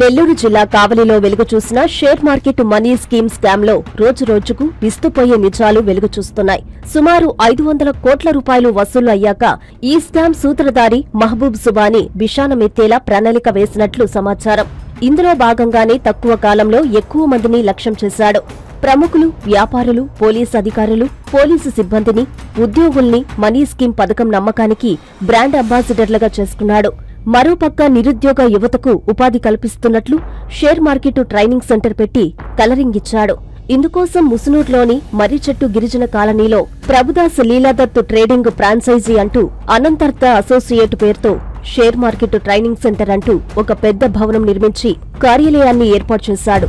నెల్లూరు జిల్లా కావలిలో వెలుగు చూసిన షేర్ మార్కెట్ మనీ స్కీమ్ స్కామ్లో రోజు రోజుకు విస్తుపోయే నిజాలు వెలుగు చూస్తున్నాయి. సుమారు ఐదు వందల కోట్ల రూపాయలు వసూలు అయ్యాక ఈ స్కామ్ సూత్రధారి మహబూబ్ సుబాని బిషానమెత్తేలా ప్రణాళిక వేసినట్లు సమాచారం. ఇందులో భాగంగానే తక్కువ కాలంలో ఎక్కువ మందిని లక్ష్యం చేశాడు. ప్రముఖులు వ్యాపారులు పోలీసు అధికారులు పోలీసు సిబ్బందిని ఉద్యోగుల్ని మనీ స్కీమ్ పథకం నమ్మకానికి బ్రాండ్ అంబాసిడర్లుగా చేసుకున్నాడు. మరోపక్క నిరుద్యోగ యువతకు ఉపాధి కల్పిస్తున్నట్లు షేర్ మార్కెట్ ట్రైనింగ్ సెంటర్ పెట్టి కలరింగ్ ఇచ్చాడు. ఇందుకోసం ముసునూర్లోని మర్రిచెట్టు గిరిజన కాలనీలో ప్రభుదాస్ లీలాదత్తు ట్రేడింగ్ ఫ్రాంచైజీ అంటూ అనంతర్త అసోసియేట్ పేరుతో షేర్ మార్కెట్ ట్రైనింగ్ సెంటర్ అంటూ ఒక పెద్ద భవనం నిర్మించి కార్యాలయాన్ని ఏర్పాటు చేశాడు.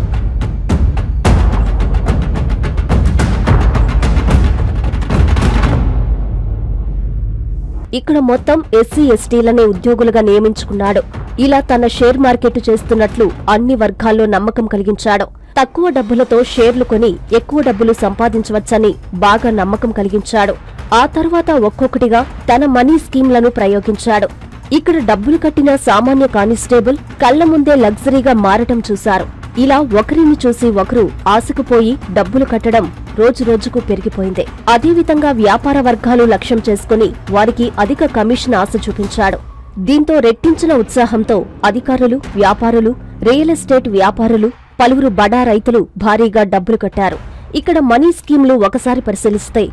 ఇక్కడ మొత్తం ఎస్సీ ఎస్టీలనే ఉద్యోగులుగా నియమించుకున్నాడు. ఇలా తన షేర్ మార్కెట్ చేస్తున్నట్లు అన్ని వర్గాల్లో నమ్మకం కలిగించాడు. తక్కువ డబ్బులతో షేర్లు కొని ఎక్కువ డబ్బులు సంపాదించవచ్చని బాగా నమ్మకం కలిగించాడు. ఆ తర్వాత ఒక్కొక్కటిగా తన మనీ స్కీమ్లను ప్రయోగించాడు. ఇక్కడ డబ్బులు కట్టిన సామాన్య కానిస్టేబుల్ కళ్ళ ముందే లగ్జరీగా మారటం చూశారు. ఇలా ఒకరిని చూసి ఒకరు ఆశకుపోయి డబ్బులు కట్టడం రోజురోజుకు పెరిగిపోయింది. అదేవిధంగా వ్యాపార వర్గాలు లక్ష్యం చేసుకుని వారికి అధిక కమిషన్ ఆశ చూపించాడు. దీంతో రెట్టించిన ఉత్సాహంతో అధికారులు వ్యాపారులు రియల్ ఎస్టేట్ వ్యాపారులు పలువురు బడా రైతులు భారీగా డబ్బులు కట్టారు. ఇక్కడ మనీ స్కీమ్లు ఒకసారి పరిశీలిస్తే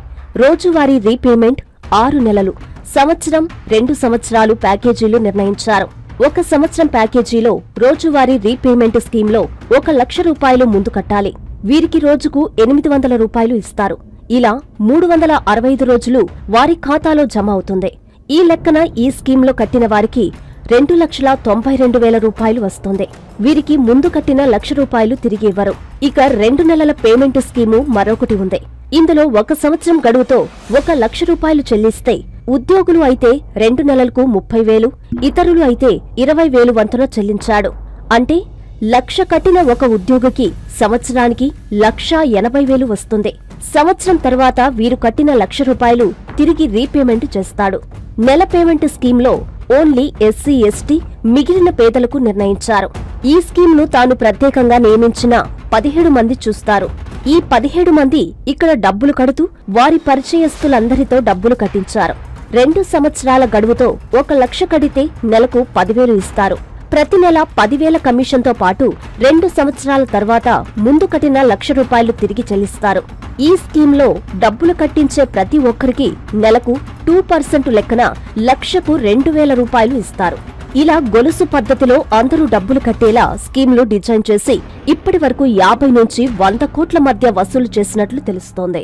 రోజువారీ రీపేమెంట్ ఆరు నెలలు సంవత్సరం రెండు సంవత్సరాలు ప్యాకేజీలు నిర్ణయించారు. ఒక సంవత్సరం ప్యాకేజీలో రోజువారీ రీపేమెంట్ స్కీమ్లో ఒక లక్ష రూపాయలు ముందు కట్టాలి. వీరికి రోజుకు ఎనిమిది వందల రూపాయలు ఇస్తారు. ఇలా మూడు వందల అరవై ఐదు రోజులు వారి ఖాతాలో జమ అవుతుంది. ఈ లెక్కన ఈ స్కీమ్లో కట్టిన వారికి రెండు లక్షల తొంభై రెండు వేల రూపాయలు వస్తుంది. వీరికి ముందు కట్టిన లక్ష రూపాయలు తిరిగి ఇవ్వరు. ఇక రెండు నెలల పేమెంట్ స్కీము మరొకటి ఉంది. ఇందులో ఒక సంవత్సరం గడువుతో ఒక లక్ష రూపాయలు చెల్లిస్తే ఉద్యోగులు అయితే రెండు నెలలకు ముప్పై వేలు ఇతరులు అయితే ఇరవై వేలు వంతున చెల్లించాడు. అంటే లక్ష కట్టిన ఒక ఉద్యోగికి సంవత్సరానికి లక్షా ఎనభై వేలు వస్తుంది. సంవత్సరం తర్వాత వీరు కట్టిన లక్ష రూపాయలు తిరిగి రీపేమెంట్ చేస్తాడు. నెల పేమెంట్ స్కీమ్లో ఓన్లీ ఎస్సీ ఎస్టీ మిగిలిన పేదలకు నిర్ణయించారు. ఈ స్కీమ్ను తాను ప్రత్యేకంగా నియమించిన పదిహేడు మంది చూస్తారు. ఈ పదిహేడు మంది ఇక్కడ డబ్బులు కడుతూ వారి పరిచయస్తులందరితో డబ్బులు కట్టించారు. రెండు సంవత్సరాల గడువుతో ఒక లక్ష కడితే నెలకు పదివేలు ఇస్తారు. ప్రతి నెల పదివేల కమిషన్తో పాటు రెండు సంవత్సరాల తర్వాత ముందు కట్టిన లక్ష రూపాయలు తిరిగి చెల్లిస్తారు. ఈ స్కీమ్లో డబ్బులు కట్టించే ప్రతి ఒక్కరికి నెలకు టూ పర్సెంట్ లెక్కన లక్షకు రెండు వేల రూపాయలు ఇస్తారు. ఇలా గొలుసు పద్ధతిలో అందరూ డబ్బులు కట్టేలా స్కీమ్లు డిజైన్ చేసి ఇప్పటి వరకు యాభై నుంచి వంద కోట్ల మధ్య వసూలు చేసినట్లు తెలుస్తోంది.